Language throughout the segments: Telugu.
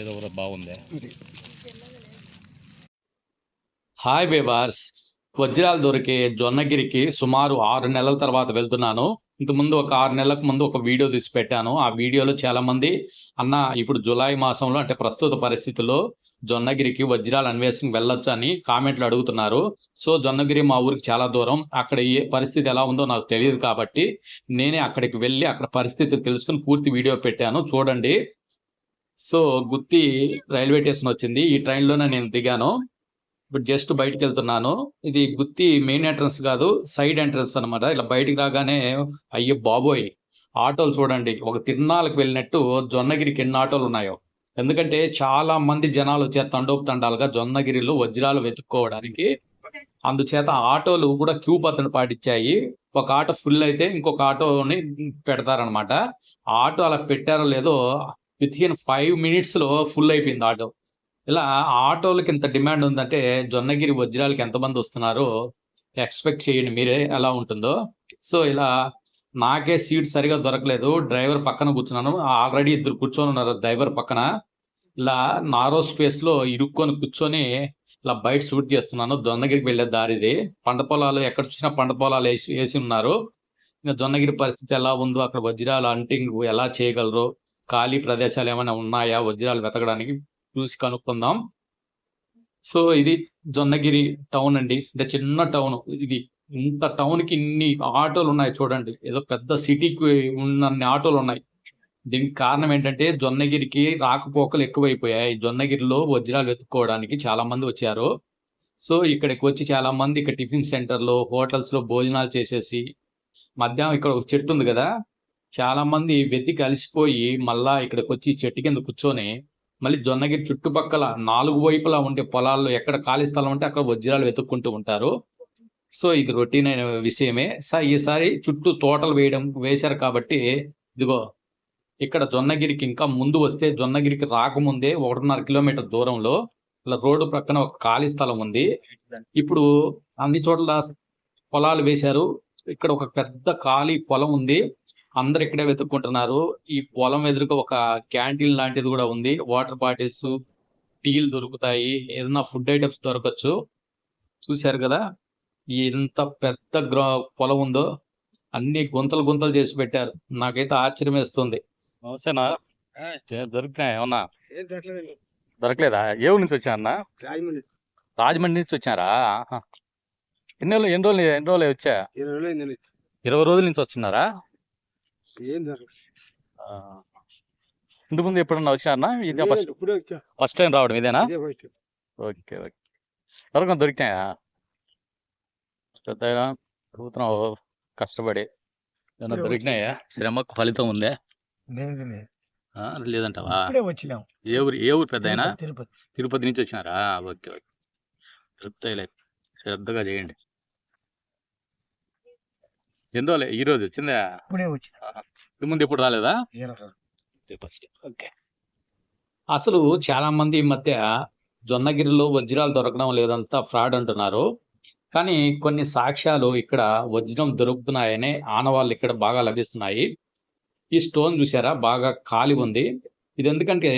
ఏదో కూడా బాగుంది. అది. హాయ్ బేబార్స్ వజ్రాలు దొరికే జొన్నగిరికి సుమారు ఆరు నెలల తర్వాత వెళ్తున్నాను. ఇంతకుముందు ఒక ఆరు నెలలకు ముందు ఒక వీడియో తీసి పెట్టాను. ఆ వీడియోలో చాలా మంది అన్న ఇప్పుడు జులై మాసంలో అంటే ప్రస్తుత పరిస్థితుల్లో జొన్నగిరికి వజ్రాల అన్వేషణకు వెళ్ళొచ్చు అని కామెంట్లు అడుగుతున్నారు. సో జొన్నగిరి మా ఊరికి చాలా దూరం. అక్కడ ఏ పరిస్థితి ఎలా ఉందో నాకు తెలియదు కాబట్టి నేనే అక్కడికి వెళ్ళి అక్కడ పరిస్థితి తెలుసుకుని పూర్తి వీడియో పెట్టాను. చూడండి. సో గుత్తి రైల్వే స్టేషన్ వచ్చింది. ఈ ట్రైన్లోనే నేను దిగాను. ఇప్పుడు జస్ట్ బయటకు వెళ్తున్నాను. ఇది గుత్తి మెయిన్ ఎంట్రన్స్ కాదు సైడ్ ఎంట్రన్స్ అన్నమాట. ఇలా బయటికి రాగానే అయ్యో బాబోయ్! ఆటోలు చూడండి. ఒక తిరునాలకు వెళ్ళినట్టు జొన్నగిరికి ఎన్ని ఆటోలు ఉన్నాయో. ఎందుకంటే చాలా మంది జనాలు వచ్చే తండోపుతండాలుగా జొన్నగిరిలో వజ్రాలు వెతుక్కోవడానికి అందుచేత ఆటోలు కూడా క్యూ పద్ధతిని పాటించాయి ఒక ఆటో ఫుల్ అయితే ఇంకొక ఆటోని పెడతారనమాట ఆటో అలా పెట్టారో లేదో విత్ ఇన్ ఫైవ్ మినిట్స్లో ఫుల్ అయిపోయింది ఆటో. ఇలా ఆటోలకి ఇంత డిమాండ్ ఉందంటే జొన్నగిరి వజ్రాలకి ఎంతమంది వస్తున్నారో ఎక్స్పెక్ట్ చేయండి మీరే ఎలా ఉంటుందో. సో ఇలా నాకే సీట్ సరిగా దొరకలేదు. డ్రైవర్ పక్కన కూర్చున్నాను. ఆల్రెడీ ఇద్దరు కూర్చొని ఉన్నారు డ్రైవర్ పక్కన. ఇలా నారో స్పేస్లో ఇరుక్కొని కూర్చొని ఇలా బయట షూట్ చేస్తున్నాను. జొన్నగిరికి వెళ్ళే దారిది. పంట పొలాలు ఎక్కడ చూసినా పంట పొలాలు వేసి వేసి ఉన్నారు. ఇంకా జొన్నగిరి పరిస్థితి ఎలా ఉందో అక్కడ వజ్రాలు అంటింగ్ ఎలా చేయగలరు ఖాళీ ప్రదేశాలు ఏమైనా ఉన్నాయా వజ్రాలు వెతకడానికి చూసి కనుక్కుందాం. సో ఇది జొన్నగిరి టౌన్ అండి. అంటే చిన్న టౌన్ ఇది. ఇంత టౌన్కి ఇన్ని ఆటోలు ఉన్నాయి చూడండి. ఏదో పెద్ద సిటీకి ఉన్నన్ని ఆటోలు ఉన్నాయి. దీనికి కారణం ఏంటంటే జొన్నగిరికి రాకపోకలు ఎక్కువైపోయాయి. జొన్నగిరిలో వజ్రాలు వెతుక్కోవడానికి చాలా మంది వచ్చారు. సో ఇక్కడికి వచ్చి చాలా మంది ఇక్కడ టిఫిన్ సెంటర్లో హోటల్స్లో భోజనాలు చేసేసి మధ్యాహ్నం ఇక్కడ ఒక చెట్టు ఉంది కదా చాలా మంది వెతికి అలసిపోయి మళ్ళా ఇక్కడికి వచ్చి చెట్టు కింద కూర్చొని మళ్ళీ జొన్నగిరి చుట్టుపక్కల నాలుగు వైపులా ఉండే పొలాల్లో ఎక్కడ ఖాళీ స్థలం ఉంటే అక్కడ వజ్రాలు వెతుక్కుంటూ ఉంటారు. సో ఇది రొటీన్ అయిన విషయమే. సార్ ఈసారి చుట్టూ తోటలు వేయడం వేశారు కాబట్టి ఇదిగో ఇక్కడ జొన్నగిరికి ఇంకా ముందు వస్తే జొన్నగిరికి రాకముందే ఒకటిన్నర కిలోమీటర్ దూరంలో ఇలా రోడ్డు ప్రక్కన ఒక ఖాళీ స్థలం ఉంది. ఇప్పుడు అన్ని చోట్ల పొలాలు వేశారు. ఇక్కడ ఒక పెద్ద ఖాళీ పొలం ఉంది. అందరు ఇక్కడే వెతుక్కుంటున్నారు. ఈ పొలం ఎదురుగా ఒక క్యాంటీన్ లాంటిది కూడా ఉంది. వాటర్ బాటిల్స్ టీలు దొరుకుతాయి. ఏదైనా ఫుడ్ ఐటమ్స్ దొరకచ్చు. చూశారు కదా? ఎంత పెద్ద గ్రా పొలం ఉందో. అన్ని గుంతలు గుంతలు చేసి పెట్టారు. నాకైతే ఆశ్చర్యం వేస్తుంది నమస్తేనా దొరికినాయి ఏమన్నా? దొరకలేదా. ఏ ఊరు నుంచి వచ్చా అన్న రాజమండ్రి నుంచి వచ్చారా. ఎన్ని రోజులు ఎన్ని రోజులు ఎన్ని రోజులు వచ్చా? ఇరవై రోజుల నుంచి వస్తున్నారా? ఆ. ఇంటి ముందు ఎప్పుడన్నా వచ్చారన్నా ఇది ఫస్ట్ ఫస్ట్ టైం రావడం ఇదేనా? Okay okay. ఎవరికైనా దొరికినాయా? కష్టపడి. ఏమైనా దొరికినాయా? శ్రమకు ఫలితం ఉందే. లేదంటావా? ఇప్పుడే వచ్చినాం. ఏ ఊరు ఏ ఊరు పెద్ద తిరుపతి తిరుపతి. నుంచి వచ్చినారా? Okay okay. శ్రద్ధగా చేయండి. ఎందోలే ఈ రోజు వచ్చిందా? ఇప్పుడే ముందు ఎప్పుడు రాలేదా? ఓకే. అసలు చాలా మంది ఈ మధ్య జొన్నగిరిలో వజ్రాలు దొరకడం లేదంతా ఫ్రాడ్ అంటున్నారు. కానీ కొన్ని సాక్ష్యాలు ఇక్కడ వజ్రం దొరుకుతున్నాయనే ఆనవాళ్ళు ఇక్కడ బాగా లభిస్తున్నాయి. ఈ స్టోన్ చూసారా బాగా ఖాళీ ఉంది. ఇది ఎందుకంటే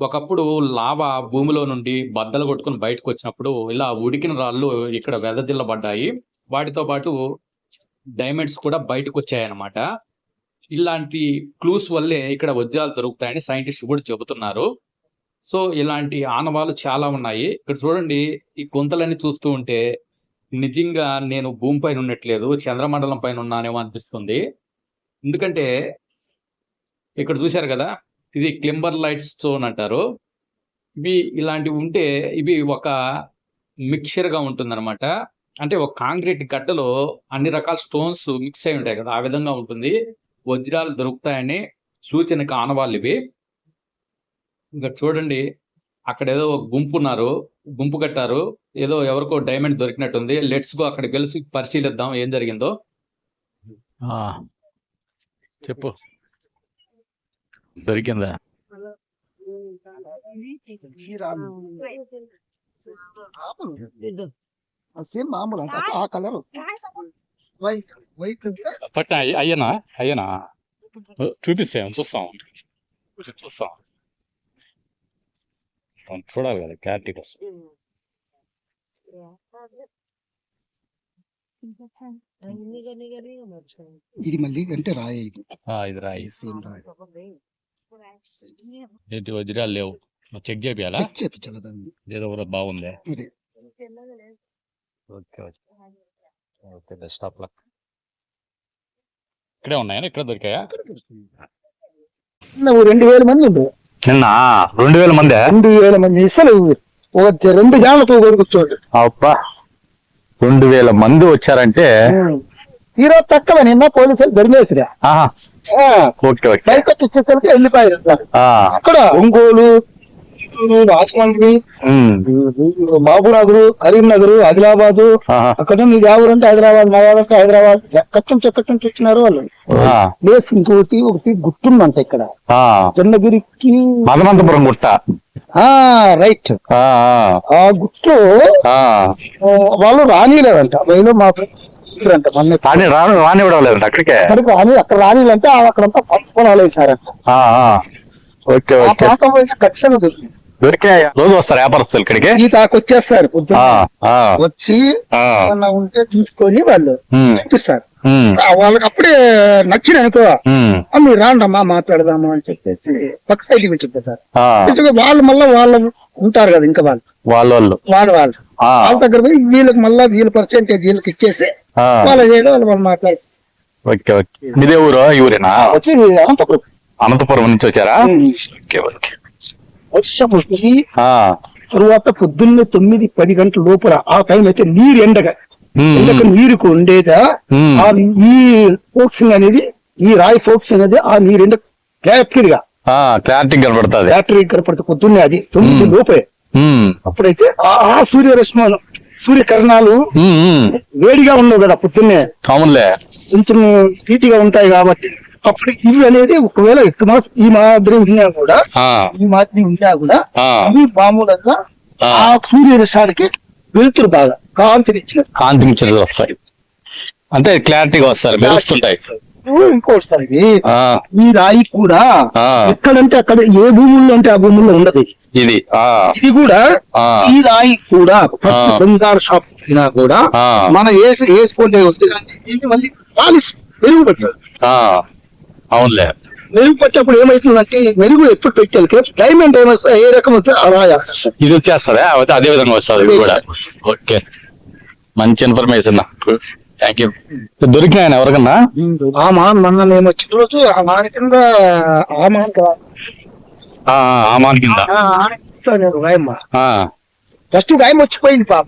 ఒకప్పుడు లావా భూమిలో నుండి బద్దలు కొట్టుకుని బయటకు వచ్చినప్పుడు ఇలా ఉడికిన రాళ్ళు ఇక్కడ వెదజిల్లబడ్డాయి వాటితో పాటు డైమండ్స్ కూడా బయటకు వచ్చాయన్నమాట. ఇలాంటి క్లూస్ వల్లే ఇక్కడ వజ్రాలు దొరుకుతాయని సైంటిస్టులు కూడా చెబుతున్నారు. సో ఇలాంటి ఆనవాళ్ళు చాలా ఉన్నాయి. ఇక్కడ చూడండి ఈ గుంతలన్నీ చూస్తూ ఉంటే నిజంగా నేను భూమి పైన ఉన్నట్లేదు చంద్రమండలం పైన ఉన్నానేమో అనిపిస్తుంది. ఎందుకంటే ఇక్కడ చూశారు కదా ఇది క్లింబర్ లైట్ స్టోన్ అంటారు. ఇవి ఇలాంటివి ఉంటే ఇవి ఒక మిక్చర్గా ఉంటుందన్నమాట. అంటే ఒక కాంక్రీట్ గడ్డలో అన్ని రకాల స్టోన్స్ మిక్స్ అయి ఉంటాయి కదా ఆ విధంగా ఉంటుంది. వజ్రాలు దొరుకుతాయని సూచన కానవాళ్ళు ఇవి. ఇంకా చూడండి అక్కడ ఏదో ఒక గుంపు ఉన్నారు గుంపు కట్టారు. ఏదో ఎవరికో డైమండ్ దొరికినట్టుంది. లెట్స్ గో అక్కడికి వెళ్ళి పరిశీలిద్దాం ఏం జరిగిందో. చెప్పు. దొరికిందా? సేమ్ మామూలు ఆ కలర్ వైట్ వైట్ పట్ట అయ్యనా అయ్యనా? చూపిస్తాం చూస్తాం? చూస్తాం. చూడాలి కదా క్లారిటీ కోసం. ఇది మళ్ళీ అంటే రాయి ఇది. ఆ, ఇది రాయి. సేమ్ రాయి. ఏంటి వజ్రాలు లేవు? చెక్ చేపియాలా? చెక్ దాన్ని? ఏదో కూడా బాగుంది. ఇది okay okay. Best of luck. ఇక్కడే ఉన్నాయా? ఇక్కడ దొరికాయా? రెండు వేల మంది ఉండు. నిన్న? రెండు వేల మంది? రెండు వేల మంది. అసలు రెండు జామతో కూర్చోండి. అబ్బా. రెండు వేల మంది వచ్చారంటే ఈరోజు తక్కువ నిన్న పోలీసులు దొరికేసిరా. ఆహా. Okay okay. బయట ఇచ్చేసరికి వెళ్ళిపోయారు అక్కడ ఒంగోలు ఉమ్, మహబూబ్నగర్ కరీంనగర్ ఆదిలాబాద్. అక్కడ మీరు ఎవరంటే హైదరాబాద్ మా ఎవరంటే హైదరాబాద్. ఎక్కడి నుంచి ఎక్కడి నుంచి వచ్చినారు వాళ్ళు. ప్లేస్ ఇంకోటి ఒకటి గుర్తుందంట ఇక్కడ. ఆ. జొన్నగిరికి మదనంతపురం గుట్ట. రైట్. ఆ, గుర్తు. వాళ్ళు రానిలేదంట వైలో మా ఫ్రెండ్ రాని రాని రానివ్వడం అక్కడికే? అక్కడికి రాని అక్కడ రానిలంటే అక్కడంతా పొలాలు వేసారంట. Okay okay. ఖచ్చితంగా దొరికింది. దొరికాయా రోజు వస్తారు వ్యాపారస్తులు ఇక్కడికి? ఈ తాకు వచ్చేస్తారు వచ్చి ఉంటే చూసుకొని వాళ్ళు చూపిస్తారు. వాళ్ళకి అప్పుడే నచ్చిన అనుకో. ఉమ్, "ఆ, మీరు రాండమ్మా మాట్లాడదాము అని చెప్పేసి పక్క సైడ్కి వచ్చి చెప్పేశారు వాళ్ళు మళ్ళీ వాళ్ళు ఉంటారు కదా ఇంకా వాళ్ళు. వాళ్ళ వాళ్ళు వాళ్ళు. వాళ్ళు వాళ్ళ దగ్గర పోయి వీళ్ళకి మళ్ళీ వీళ్ళ పర్సెంటేజ్ వీళ్ళకి ఇచ్చేసి. వాళ్ళు ఏదో వాళ్ళు మాట్లాడేసి. Okay okay. మీదే ఊరు? ఈ ఊరేనా? వచ్చి అనంతపురం. నుంచి వచ్చారా? Okay okay. వచ్చి తరువాత పొద్దున్నే తొమ్మిది పది గంటల లోపల ఆ టైం అయితే నీరు ఎండగా. ఉమ్, ఎండకు నీరుకు ఉండేదా ఉమ్, ఆ ఈ ఫోక్సింగ్ అనేది ఈ రాయి ఫోక్సింగ్ అనేది ఆ నీరు ఎండ క్లారిటీగా ఆ, క్లారిటీ కనబడుతుంది. బ్యాటరీ కనపడితే పొద్దున్నే అది తొమ్మిది మ్మ్. లోపే. అప్పుడైతే ఆ సూర్యరశ్మాలు సూర్యకిరణాలు. వేడిగా ఉండవు కదా పొద్దున్నే. అవునులే. కొంచెం హీట్గా ఉంటాయి కాబట్టి అప్పుడు ఇవి అనేది ఒకవేళ ఎక్కువ మాస్ ఈ మాదిరి ఉన్నా కూడా ఈ మాదిరి ఉన్నా కూడా ఆ, ఇవి మామూలుగా ఆ. ఆ వెలుతురు బాగా. కాంతినిచ్చిన కాంతించేది వస్తాయి అంటే క్లారిటీగా వస్తారు మెరుస్తుంటాయి. ఇంకోటి సార్ ఇది. ఆ, ఈ రాయి కూడా ఎక్కడంటే అక్కడ ఏ భూముల్లో అంటే ఆ భూముల్లో ఉండదు ఇది. ఇది కూడా ఈ రాయి కూడా. బంగారు షాప్ అయినా కూడా మన వేసి వేసుకుంటే వస్తే మళ్ళీ పాలిస్ పెట్టారు. ఆ, అవునులే. మెరుగు పెట్టినప్పుడు ఏమవుతుందంటే మెరుగు ఎప్పుడు పెట్టాలి డైమండ్ ఏమవుతుంది ఏ రకం రాయి. ఇది వచ్చేస్తుందా అదే విధంగా వస్తుంది ఇది కూడా. ఓకే. మంచి ఇన్ఫర్మేషన్. థ్యాంక్ యూ దొరికినాయన ఎవరికన్నా? ఆ మాన్ మొన్న నేను వచ్చిన రోజు ఆ మాన కింద ఆ మాన కింద- ఆ, మాన్ కింద. ఫస్ట్ గాయం వచ్చిపోయింది పాప.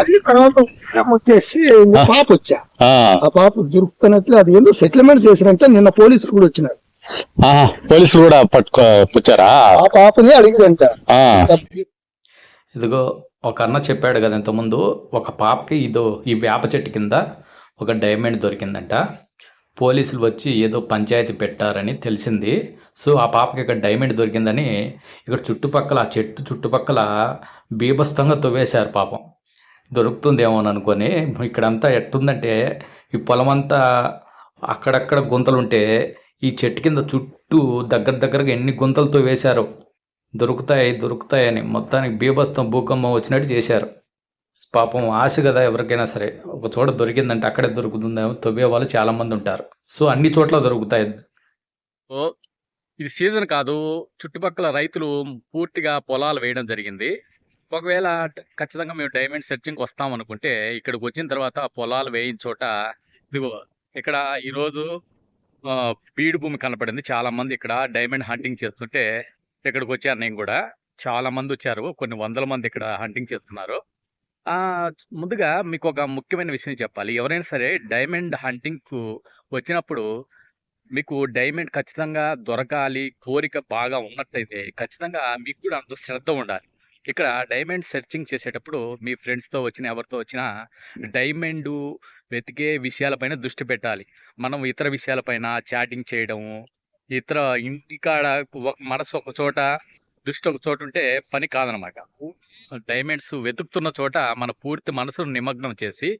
అది తర్వాత వచ్చేసి పాప వచ్చా. ఆ, ఆ పాప దొరుకుతున్నట్లు అది ఏదో సెటిల్మెంట్ చేసినంటే నిన్న పోలీసులు కూడా వచ్చినారు. పోలీసులు కూడా పట్టుకో వచ్చారా? ఆ పాపని అడిగిదంట ఆ, ఇదిగో ఒక అన్న చెప్పాడు కదా ఇంతకుముందు ఒక పాపకి ఇదో ఈ వేప చెట్టు కింద ఒక డైమండ్ దొరికిందంట. పోలీసులు వచ్చి ఏదో పంచాయతీ పెట్టారని తెలిసింది. సో ఆ పాపకి ఇక్కడ డైమండ్ దొరికిందని ఇక్కడ చుట్టుపక్కల ఆ చెట్టు చుట్టుపక్కల బీభత్సంగా తవ్వేశారు పాపం. దొరుకుతుందేమో అని అనుకొని ఇక్కడంతా ఎట్టుందంటే ఈ పొలం అంతా అక్కడక్కడ గుంతలు ఉంటే ఈ చెట్టు కింద చుట్టూ దగ్గర దగ్గరగా ఎన్ని గుంతలతో వేశారు. దొరుకుతాయి దొరుకుతాయని మొత్తానికి బీభత్సం భూకంపం వచ్చినట్టు చేశారు. పాపం ఆశ కదా ఎవరికైనా సరే. ఒక చోట దొరికిందంటే అక్కడే దొరుకుతుందేమో తవ్వే వాళ్ళు చాలా మంది ఉంటారు. సో అన్ని చోట్ల దొరుకుతాయి. ఓ, ఇది సీజన్ కాదు. చుట్టుపక్కల రైతులు పూర్తిగా పొలాలు వేయడం జరిగింది. ఒకవేళ ఖచ్చితంగా మేము డైమండ్ సెర్చింగ్ వస్తాం అనుకుంటే ఇక్కడికి వచ్చిన తర్వాత పొలాలు వేయిన చోట ఇదిగో ఇక్కడ ఈరోజు బీడు భూమి కనపడింది. చాలా మంది ఇక్కడ డైమండ్ హంటింగ్ చేస్తుంటే ఇక్కడికి వచ్చాను నేను కూడా. చాలా మంది వచ్చారు. కొన్ని వందల మంది ఇక్కడ హంటింగ్ చేస్తున్నారు. ముందుగా మీకు ఒక ముఖ్యమైన విషయం చెప్పాలి. ఎవరైనా సరే డైమండ్ హంటింగ్కు వచ్చినప్పుడు మీకు డైమండ్ ఖచ్చితంగా దొరకాలి. కోరిక బాగా ఉన్నట్టయితే ఖచ్చితంగా మీకు కూడా అంత శ్రద్ధ ఉండాలి. ఇక్కడ డైమండ్ సెర్చింగ్ చేసేటప్పుడు మీ ఫ్రెండ్స్తో వచ్చిన ఎవరితో వచ్చినా డైమండ్ వెతికే విషయాలపైన దృష్టి పెట్టాలి. మనం ఇతర విషయాలపైన చాటింగ్ చేయడము ఇతర ఇంటికాడ ఒక మనసు ఒక చోట దృష్టి ఒక చోట ఉంటే పని కాదనమాట. డైమండ్స్ వెతుకుతున్న చోట మన పూర్తి మనసును నిమగ్నం చేసి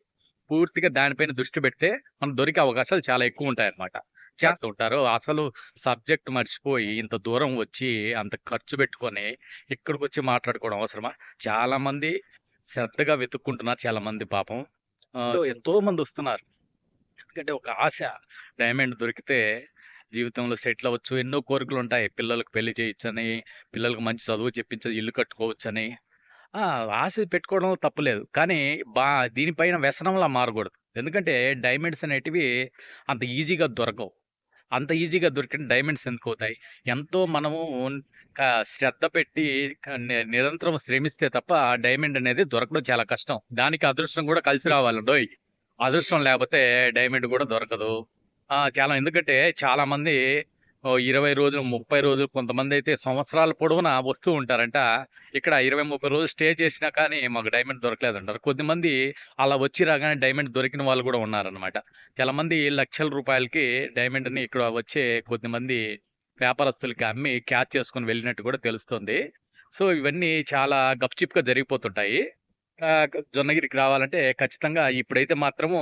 పూర్తిగా దానిపైన దృష్టి పెడితే మనం దొరికే అవకాశాలు చాలా ఎక్కువ ఉంటాయి అన్నమాట చేస్తూ ఉంటారు. అసలు సబ్జెక్ట్ మర్చిపోయి ఇంత దూరం వచ్చి అంత ఖర్చు పెట్టుకొని ఇక్కడికి వచ్చి మాట్లాడుకోవడం అవసరమా? చాలా మంది శ్రద్ధగా వెతుక్కుంటున్నారు. చాలా మంది పాపం ఎంతో మంది వస్తున్నారు. ఎందుకంటే ఒక ఆశ డైమండ్ దొరికితే జీవితంలో సెటిల్ అవ్వచ్చు. ఎన్నో కోరికలు ఉంటాయి పిల్లలకు పెళ్ళి చేయొచ్చని పిల్లలకు మంచి చదువు చెప్పించదు ఇల్లు కట్టుకోవచ్చని. ఆశ పెట్టుకోవడం తప్పులేదు. కానీ బా దీనిపైన వ్యసనంలా మారకూడదు. ఎందుకంటే డైమండ్స్ అనేటివి అంత ఈజీగా దొరకవు. అంత ఈజీగా దొరికిన డైమండ్స్ ఎందుకు అవుతాయి ఎంతో మనము శ్రద్ధ పెట్టి నిరంతరం శ్రమిస్తే తప్ప డైమండ్ అనేది దొరకడం చాలా కష్టం. దానికి అదృష్టం కూడా కలిసి రావాలండోయ్ అదృష్టం లేకపోతే డైమండ్ కూడా దొరకదు. చాలా ఎందుకంటే చాలామంది ఇరవై రోజులు ముప్పై రోజులు కొంతమంది అయితే సంవత్సరాల పొడవునా వస్తూ ఉంటారంట. ఇక్కడ ఇరవై ముప్పై రోజులు స్టే చేసినా కానీ మాకు డైమండ్ దొరకలేదు అంటారు కొద్దిమంది అలా వచ్చి రాగానే డైమండ్ దొరికిన వాళ్ళు కూడా ఉన్నారనమాట చాలా మంది లక్షల రూపాయలకి డైమండ్ని ఇక్కడ వచ్చే కొద్దిమంది వ్యాపారస్తులకి అమ్మి క్యాచ్ చేసుకొని వెళ్ళినట్టు కూడా తెలుస్తుంది. సో ఇవన్నీ చాలా గప్చిప్గా జరిగిపోతుంటాయి. జొన్నగిరికి రావాలంటే ఖచ్చితంగా ఇప్పుడైతే మాత్రము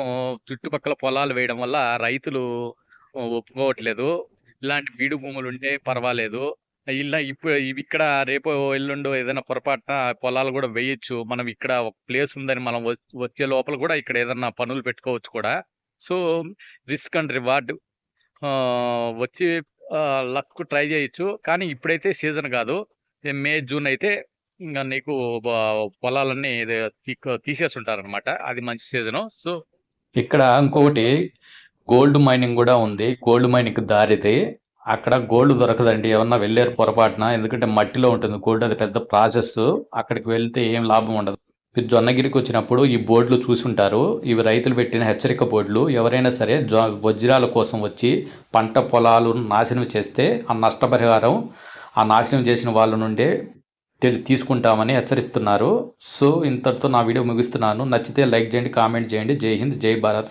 చుట్టుపక్కల పొలాలు వేయడం వల్ల రైతులు ఒప్పుకోవట్లేదు. ఇలాంటి బీడు భూములు ఉంటే పర్వాలేదు. ఇలా ఇప్పుడు ఇవి ఇక్కడ రేపు ఎల్లుండో ఏదైనా పొరపాటున పొలాలు కూడా వేయొచ్చు. మనం ఇక్కడ ఒక ప్లేస్ ఉందని మనం వచ్చే లోపల కూడా ఇక్కడ ఏదైనా పనులు పెట్టుకోవచ్చు కూడా. సో రిస్క్ అండ్ రివార్డ్ వచ్చి లక్ ట్రై చేయొచ్చు. కానీ ఇప్పుడైతే సీజన్ కాదు. మే జూన్ అయితే ఇంకా నీకు పొలాలన్నీ తీసేసి తీక- అది మంచి సీజను. సో ఇక్కడ ఇంకొకటి గోల్డ్ మైనింగ్ కూడా ఉంది. గోల్డ్ మైనింగ్ దారితే అక్కడ గోల్డ్ దొరకదండి. ఏమన్నా వెళ్ళారు పొరపాటున ఎందుకంటే మట్టిలో ఉంటుంది. గోల్డ్ అది పెద్ద ప్రాసెస్. అక్కడికి వెళ్తే ఏం లాభం ఉండదు. మీరు జొన్నగిరికి వచ్చినప్పుడు ఈ బోర్డులు చూసుంటారు ఇవి రైతులు పెట్టిన హెచ్చరిక బోర్డులు. ఎవరైనా సరే జొ వజ్రాల కోసం వచ్చి పంట పొలాలు నాశనం చేస్తే ఆ నష్టపరిహారం ఆ నాశనం చేసిన వాళ్ళ నుండే తెలి- తీసుకుంటామని హెచ్చరిస్తున్నారు. సో ఇంతటితో నా వీడియో ముగిస్తున్నాను. నచ్చితే లైక్ చేయండి కామెంట్ చేయండి. జై హింద్ జై భారత్.